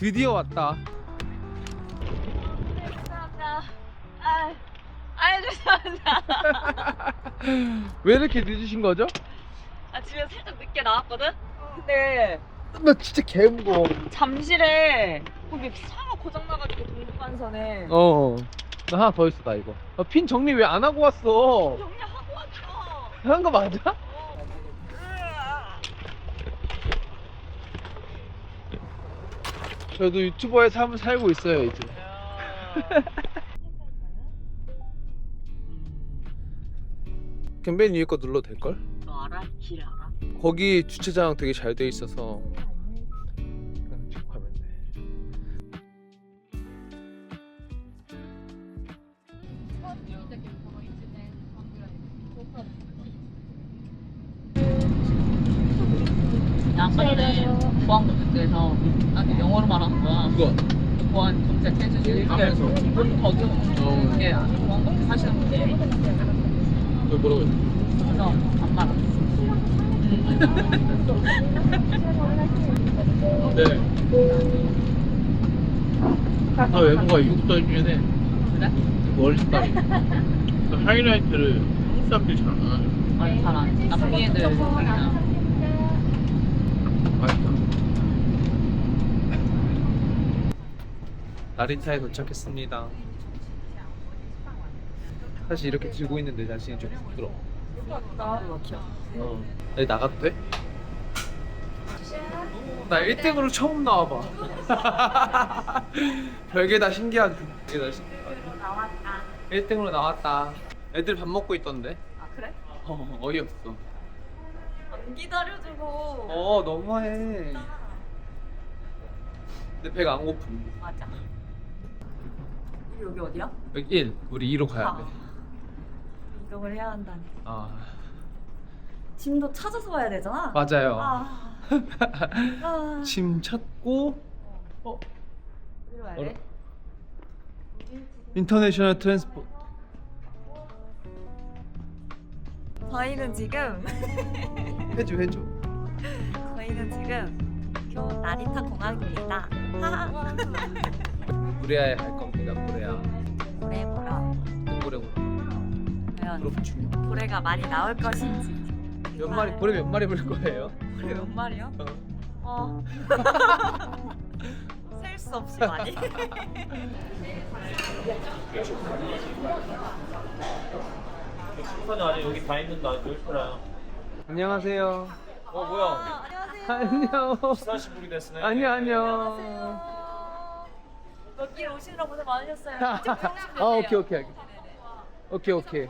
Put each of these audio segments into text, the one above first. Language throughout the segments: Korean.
드디어 왔다. 죄송합니다. 아, 아 죄송합니다. 왜 이렇게 늦으신 거죠? 아 집에 살짝 늦게 나왔거든. 근데 나 진짜 개 무거워. 잠실에 거기 차가 고장 나가지고 동부간선에 어. 나 하나 더 있어 나 이거. 아, 핀 정리 왜 안 하고 왔어? 정리하고 왔죠. 하는 거 맞아? 저도 유튜버의 삶을 살고 있어요 이제. 캠벤 위에 거 눌러도 될 걸? 너 알아? 길 알아? 거기 주차장 되게 잘 돼 있어서 그거 보안 검색 해주지. 이렇게 하면서. 거기 어. 이게 보안 검색하시는 분들이 그 뭐라고 했지? 그래서 안 말아. 네. 아 외모가 이국적이긴 해. 그래? 색깔이. 그 하이라이트를 안 하죠. 아니 잘안 나쁜 애들 그냥 맛있다. 나린타에 도착했습니다. 사실 이렇게 들고 있는데 자신이 좀 부끄러워. 나도 막혀. 어. 나가도 돼? 나 1등으로 처음 나와봐. 별게 다 신기하지. 별게 다 신기하지. 나왔다. 1등으로 나왔다. 애들 밥 먹고 있던데. 아 그래? 어, 어이없어. 안 기다려주고. 어, 너무해. 내 배가 안 고픈. 맞아. 우리 여기 어디야? 여기 1, 우리 2로 가야 돼. 이동을 해야 한다니. 아, 짐도 찾아서 와야 되잖아. 맞아요. 아. 아. 짐 찾고, 어, 어디로 가야 돼? 인터내셔널 트랜스포트. 저희는 지금 해줘, 해줘. 저희는 지금 교 나리타 공항입니다. 우레아에 갈 겁니다, 우레아. 올해 뭐라? 동고래 과연 그룹 중. 고래가 많이 나올 것인지. 몇 마리, 고래 몇 마리 볼 거예요? 고래 몇 마리요? 어. 어. 셀 수 없이 많이. 식판이 아니 여기 다 있는데 안 좋더라. 안녕하세요. 어 뭐야? 아, 안녕하세요. 안녕. 시사시불이 됐으네. 안녕, 안녕. 여기 오시느라 고생 많으셨어요. 아, 오케이, 오케이. 오케이, 오케이.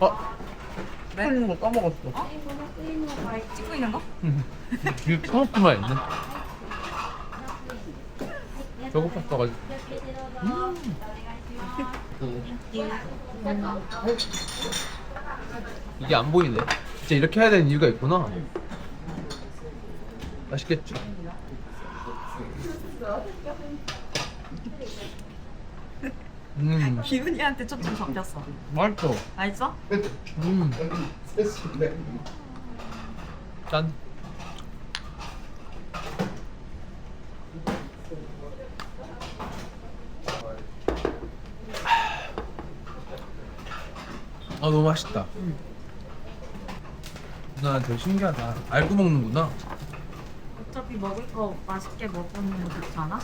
어? 네? 있는 거 까먹었어. 찍고 있는 거? 이게 카우프만 있네. 배고팠어가지고. 이게 안 보이네. 진짜 이렇게 해야 되는 이유가 있구나. 맛있겠죠? 음, 기훈이한테 초점 잡혔어. 맛있어. 맛있어? 음. 짠. 아 너무 맛있다. 누나 되게 신기하다. 알고 먹는구나. 어차피 먹을 거 맛있게 먹으면 좋잖아.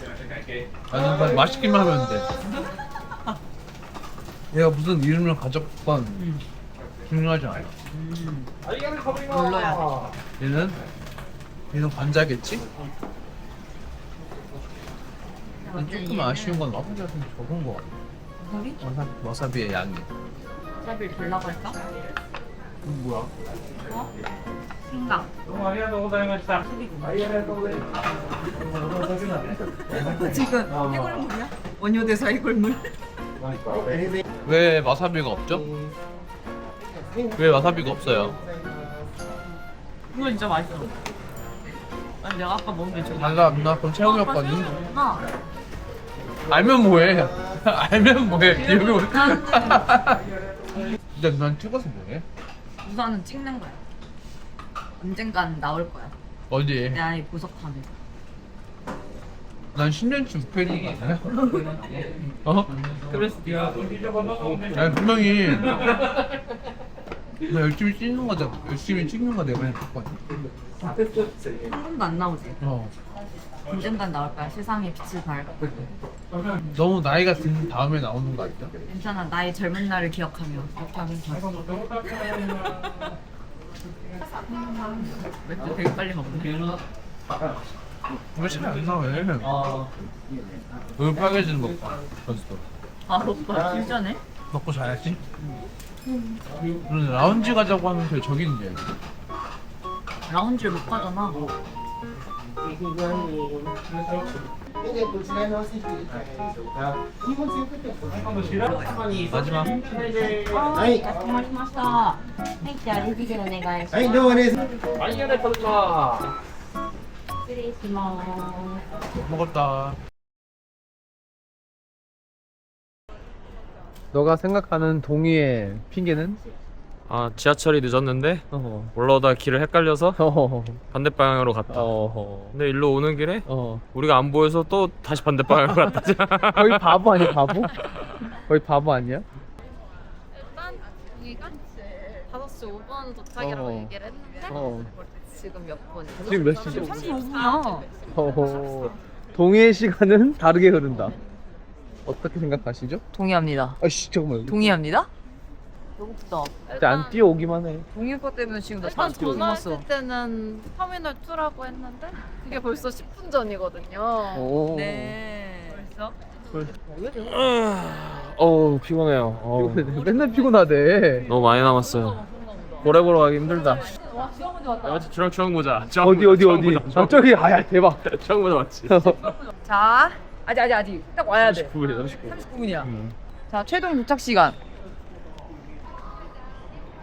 아니 난 맛있기만 하면 돼. 얘가 무슨 이름을 가졌건 중요하지 않아. 눌러야 얘는 얘는 관자겠지? 근데 조금 아쉬운 건 와사비가 좀 적은 거 같아. 우리 와사비, 와사비의 양이. 달라고 할까? 뭐야? 어? 생강. 너무 아리가도고다니마시다. 지금 해골물이야? 원효대사 해골물. 왜 와사비가 없죠? 왜 와사비가 없어요? 이거 진짜 맛있어. 아니 내가 아까 먹은 게 저기. 달라 누나 그럼 채우였거든 아, 나. 알면 뭐해? 알면 뭐해? 기억이 못. 근데 난 찍어서 뭐해? 우선은 찍는 거야. 언젠간 나올 거야. 어디? 야, 이 보석함에. 난 10년쯤 팬이거든. 어? 아니 분명히 나 열심히 찍는 거다. 열심히 찍는 거 내가 했거든. 한 번도 안 나오지. 어. 언젠간 나올 거야. 세상에 빛을 발고. 너무 나이가 든 다음에 나오는 거 아니야? 괜찮아. 나의 젊은 날을 기억하며. 이렇게 하면 돼. 맥주 되게 빨리 먹네. 왜잘안 나와? 얼 빨개지는 거 봐. 벌써. 아, 오빠 진짜네? 먹고 자야지. 오늘 라운지 가자고 하면서 저기 있는데. 라운지를 못 가잖아. 마지막. はい。かしこまりました。はい、じゃあレジでお願いします。はい、どうもお願いします。 失礼します。 먹었다. 너가 생각하는 동의의 핑계는? 아 지하철이 늦었는데 어허. 올라오다 길을 헷갈려서 어허. 반대 방향으로 갔다. 어허. 근데 일로 오는 길에 어. 우리가 안 보여서 또 다시 반대 방향으로 갔다. 거의 바보 아니야 바보? 거의 바보 아니야? 일단 여기가 5시 5분 도착이라고 어. 얘기를 했는데 어. 지금 몇 분? 지금 몇 시죠? 35분이야. 어허. 동의의 시간은 다르게 흐른다. 어떻게 생각하시죠? 동의합니다. 아씨 잠깐만. 동의합니다? 배고프다. 진짜 안 뛰어오기만 해. 오빠 때문에 지금 나 일단 30분 전화했을 넘었어. 때는 터미널 2라고 했는데 그게 벌써 10분 전이거든요. 오. 네. 벌써? 어우 피곤해요. 어우, 맨날 피곤하대. 너무 많이 남았어요. 오래 보러 가기 힘들다. 와, 시어머니 왔다. 맞지 주랑 주랑 보자. 어디 어디 어디? 아 저기 아야 대박. 주랑 보자 맞지. 자, 아직 아직 아직 딱 와야 돼. 9분이야 39분. 39분이야. 자, 최종 도착 시간.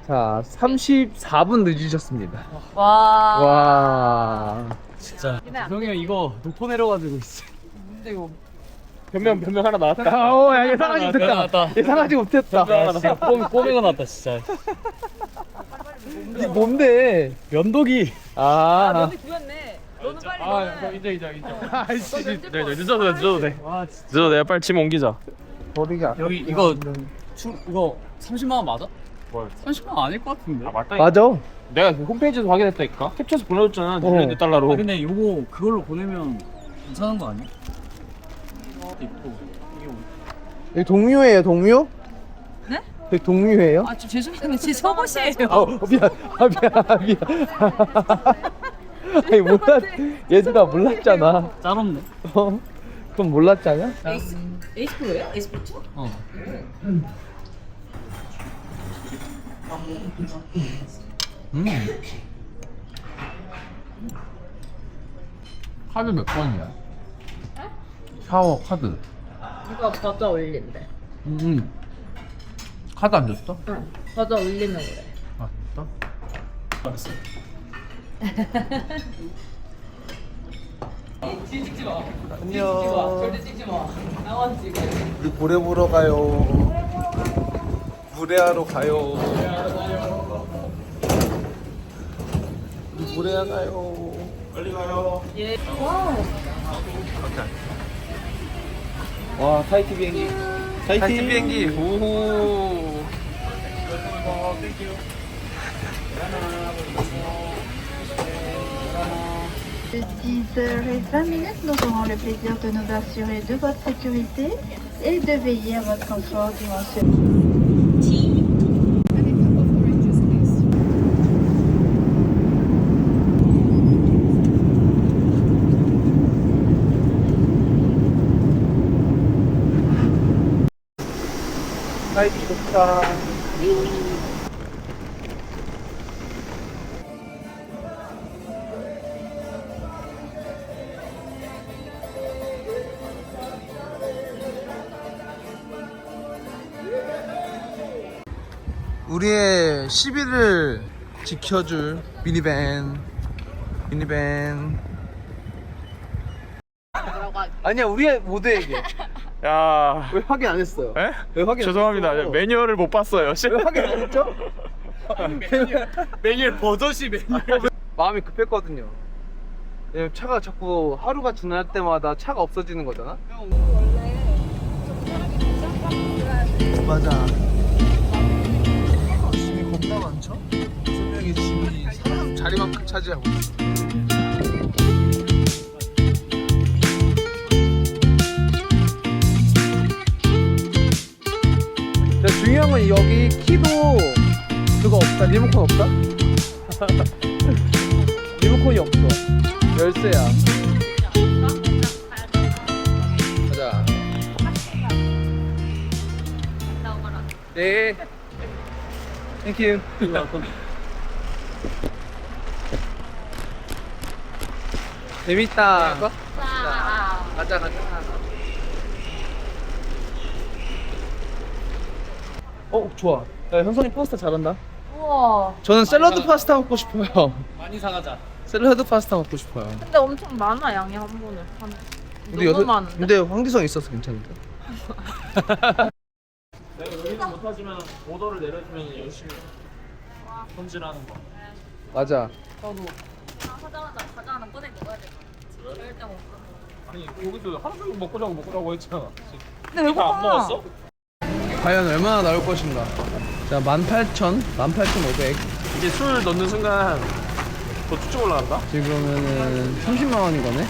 자 34분 늦으셨습니다. 와. 와. 진짜. 형이 형 이거 높어 내려가지고 있어. 근데 이거 변명 변명 하나 나왔다. 야, 어, 야 예상하지 아, 못했다. 나왔다. 예상하지 못했다. 꼬 꼬매가 났다 진짜. 이게 뭔데? 면도기. 아, 아. 면이 구였네. 너는 빨리 너는. 인정 인정 인정. 아이씨. 네, 네, 늦어도 돼 늦어도 돼. 늦어도 내가 빨리 침 옮기자. 버리기 안. 여기 이거 추, 이거 30만 원 맞아? 뭘? 30만 원 아닐 것 같은데. 아 맞다. 맞아. 내가 그 홈페이지에서 확인했다니까. 캡처해서 보내줬잖아. 어. 600 달러로. 아, 근데 요거 그걸로 보내면 괜찮은 거 아니야? 있고 이게 뭐- 여기 동료예요, 동료? 네? 여기 동료예요? 아, 저 죄송한데 제 속옷이에요. 아, 미안. 아, 미안. 미안. 아니 몰랐. 얘들아 몰랐잖아. 짜롭네. 어? 그럼 몰랐잖아. 에이스 에이스 프로예요? 에이스 프로? 어. 음. 카드 몇 번이야? 샤워 카드. 이거 버저 올린대. 음. 카드 안 줬어? 응. 버저 올리면 그래. 아 진짜? 안녕. 절대 찍지 마. 나만 찍어. 우리 고래 보러 가요. 무례하러 가요. 우리 무례하 가요. 빨리 가요. 예. 와 타이티 비행기. 타이티, 비행기. 오호. De 10h20 minutes, nous aurons le plaisir de nous assurer de votre sécurité et de veiller à votre confort durant ce 좋다. 우리의 시비를 지켜줄 미니밴 미니밴 아니야 우리의 모두에게 야. 왜 확인 안 했어요? 에? 왜 확인 안 죄송합니다. 했어? 매뉴얼을 못 봤어요. 왜 확인 안 했죠? 매뉴얼 버젓이 매뉴얼. 마음이 급했거든요 예, 차가 자꾸 하루가 지날 때마다 차가 없어지는 거잖아. 맞아. 짐이 겁나 많죠? 세 명의 짐이 사람 자리만큼 차지하고 있어. 중요한 건 여기 키도 그거 없다. 리모컨 없다? 리모컨이 없어. 열쇠야. 가자. 네. 땡큐. 재밌다. 가자, 가자. 어, 좋아. 야, 현선이 파스타 잘한다. 우와. 저는 샐러드 파스타 먹고 싶어요. 많이 사가자. 샐러드 파스타 먹고 싶어요. 근데 엄청 많아 양이 한 번에. 한 근데 너무 여섯- 많은데? 근데 황기성 있어서 괜찮은데. 내가 여기는 못하지만 오더를 내려주면 열심히 손질하는 거. 맞아. 하자마자 과자 하나 꺼내 먹어야 돼. 절대 못 아니 여기서 하루 종일 먹고 자고 먹고 자고 했잖아. 근데 왜다안 먹었어? 과연 얼마나 나올 것인가. 자, 18,000, 18,500. 이제 술 넣는 순간 더 쭉쭉 올라간다. 지금은 30만 원인 거네.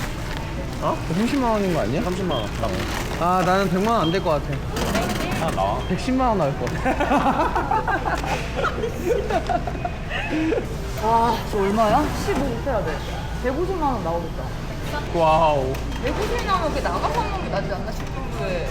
어? 30만 원인 거 아니야? 30만 원. 아, 나는 100만 원 안 될 것 같아. 아 나와. 110만 원 나올 것 같아. 와, 저 얼마야? 15 해야 돼. 150만 원 나오겠다. 와우. 150만 원 그렇게 나가서 먹는 게 낫지 않나 싶은데.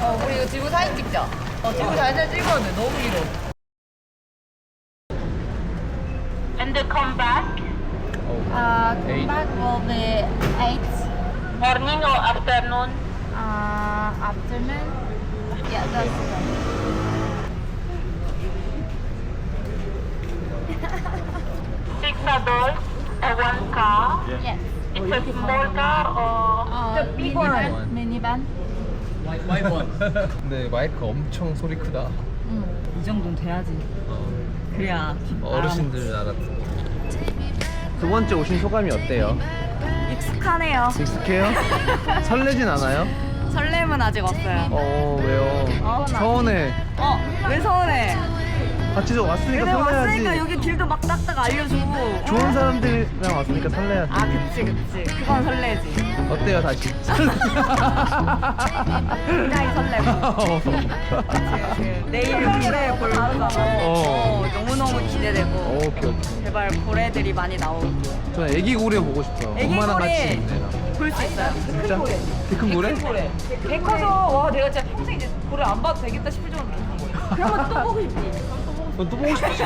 어, 우리 이거 들고 사진 찍자. 어, 들고 사진 찍어야 돼. 너무 길어. And the comeback? Uh, Eight. back will be 8 Morning or afternoon? uh, afternoon. Yeah, that's Six adults and one car. Yes. It's a small car or Uh, the big one. Minivan. 와이번. 근데 마이크 엄청 소리 크다. 이 정도는 돼야지. 그래야. 어르신들 알았어. 두 번째 오신 소감이 어때요? 익숙하네요. 익숙해요? 설레진 않아요? 설렘은 아직 없어요. 어, 왜요? 어, 나- 서운해. 어, 왜 서운해? 같이 좀 왔으니까 내가 설레야지. 왔으니까 여기 길도 막 딱딱 알려줘. 좋은 사람들이랑 왔으니까 설레야지. 아, 그치, 그치. 그건 설레지. 어때요, 다시? 굉장히 설레고. 그 내일 모레 볼 거잖아. 어, 너무너무 기대되고. 오케이, 오케이. 제발 고래들이 많이 나오고. 저는 애기 고래 보고 싶어요. 애기 엄마랑 고래. 같이 애랑. 볼수 있어요. 진짜? 큰 고래? 고래. 개 커서, 와, 내가 진짜 평생 이제 고래 안 봐도 되겠다 싶을 정도로 큰 거예요. 그러면 또 보고 싶지. 그건 또 보고 싶지.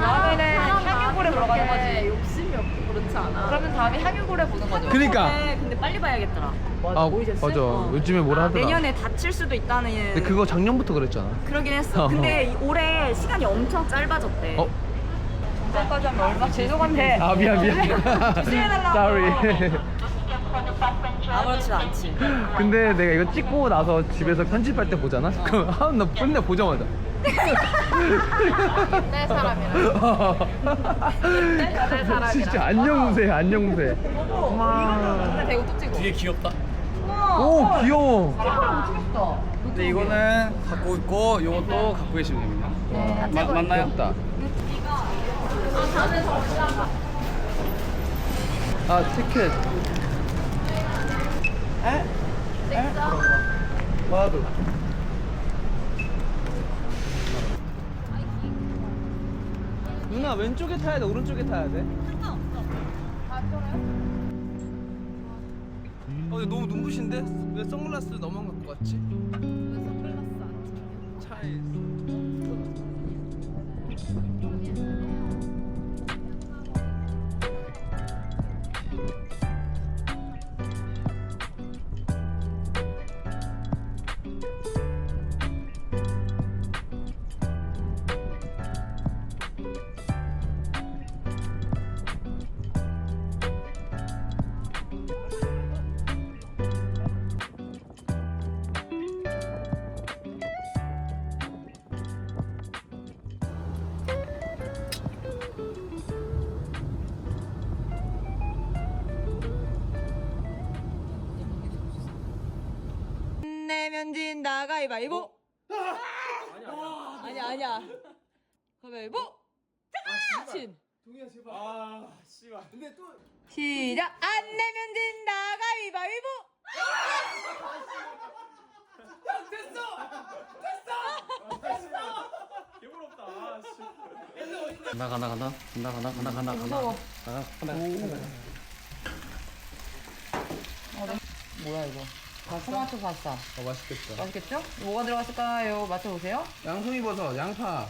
다음에는 향유고래 보러 가는 거지. 욕심이 없고 그렇지 않아. 그러면 다음에 향유고래 보는 거죠. 그니까. 향유고래 근데 빨리 봐야겠더라. 아, 맞아. 요즘에 뭐라 하더라. 내년에 다칠 수도 있다는. 근데 그거 작년부터 그랬잖아. 그러긴 했어. 어. 근데 이- 올해 시간이 엄청 짧아졌대. 어? 전까지 하면 얼마? 죄송한데. 아, 미안, 미안. 조심해달라고. Sorry. 아무렇지도 않지. 근데 내가 이거 찍고 나서 집에서 편집할 때 보잖아? 그럼 아, 나 맨날 보자마자. 내 사람이라. 내 사람이라. 진짜 안녕무새, 안녕무새. 근데 대고 또 찍어. 되게 귀엽다. 오, 귀여워. 근데 이거는 갖고 있고 요것도 갖고 계시면 됩니다. 마, 맞나요? 귀엽다. 아, 티켓. 에? 에? 누나 왼쪽에 타야 돼, 오른쪽에 타야 돼? 어, 근데 너무 눈부신데? 왜 선글라스 너만 갖고 왔지? 현진 나가이바이보 어? 아니야 아니야. 가위바위보. 잠깐. 아, 친. 동희야 제발. 아 씨발. 근데 또 시작. 안 내면 진다 가위바위보. 형 됐어. 됐어. 됐어. 개부럽다. 아 씨. 간다 간다 간다 간다 간다 간다 간다 간다 간다 간다. 뭐야 이거. 토마토 파스타. 어 맛있겠다. 맛있겠죠? 뭐가 들어갔을까요? 맞춰보세요. 양송이 버섯, 양파,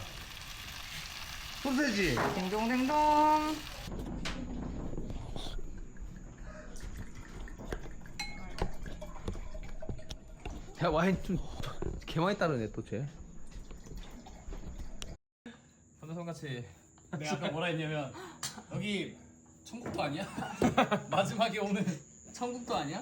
소세지. 딩동댕동. 야 와인 좀 개 많이 따르네 또 쟤. 감자성같이 내가 아까 뭐라 했냐면 여기 천국도 아니야? 마지막에 오는 천국도 아니야?